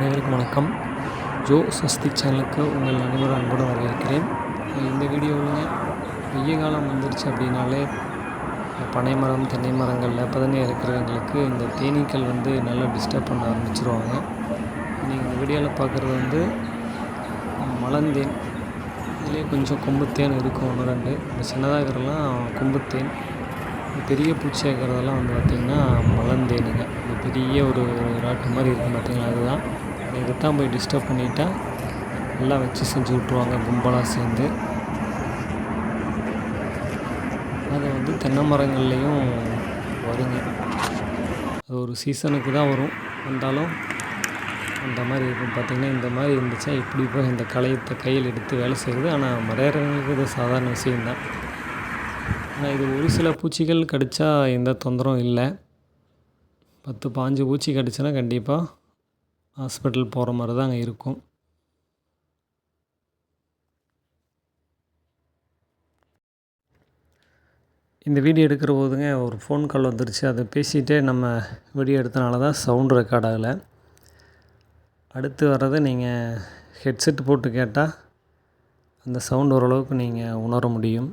அனைவருக்கும் வணக்கம். ஜோ சஸ்தி சேனலுக்கு உங்கள் அனைவரும் அன்போடு வரவேற்கிறேன். இந்த வீடியோவில் வெய்ய காலம் வந்துருச்சு அப்படின்னாலே பனை மரம் தென்னை மரங்களில் பதனி இருக்கிறவங்களுக்கு இந்த தேனீக்கள் வந்து நல்லா டிஸ்டர்ப் பண்ண ஆரம்பிச்சிருவாங்க. நீங்கள் இந்த வீடியோவில் பார்க்குறது வந்து மலந்தேன். இதிலே கொஞ்சம் கொம்புத்தேன் இருக்கும் ஒன்று ரெண்டு. இந்த சின்னதாக இருக்கிறதெல்லாம் கொம்புத்தேன் பெரிய பூச்சி இருக்கிறதெல்லாம் வந்து பார்த்திங்கன்னா மலந்தேனுங்க. இந்த பெரிய ஒரு ராட்டு மாதிரி இருக்கும் பார்த்திங்களா அதுதான். இதை தான் போய் டிஸ்டர்ப் பண்ணிட்டா எல்லாம் வச்சு செஞ்சு விட்ருவாங்க கும்பலாக சேர்ந்து. அது வந்து தென்னை மரங்கள்லேயும் வருங்க. அது ஒரு சீசனுக்கு தான் வரும். வந்தாலும் அந்த மாதிரி இருக்கும். பார்த்திங்கன்னா இந்த மாதிரி இருந்துச்சா இப்படி போய் இந்த களையத்தை கையில் எடுத்து வேலை செய்கிறது ஆனால் மலையிறவங்களுக்கு இது சாதாரண விஷயந்தான் ஆனால் இது ஒரு சில பூச்சிகள் கடித்தா எந்த தொந்தரவும் இல்லை. பத்து பாஞ்சு பூச்சி கடிச்சுன்னா கண்டிப்பாக ஹாஸ்பிட்டல் போகிற மாதிரி தான் அங்கே இருக்கும். இந்த வீடியோ எடுக்கிற போதுங்க ஒரு ஃபோன் கால் வந்துருச்சு. அதை பேசிகிட்டே நம்ம வீடியோ எடுத்தனால தான் சவுண்ட் ரெக்கார்ட் ஆகலை. அடுத்து வர்றதை நீங்கள் ஹெட்செட் போட்டு கேட்டால் அந்த சவுண்ட் ஓரளவுக்கு நீங்கள் உணர முடியும்.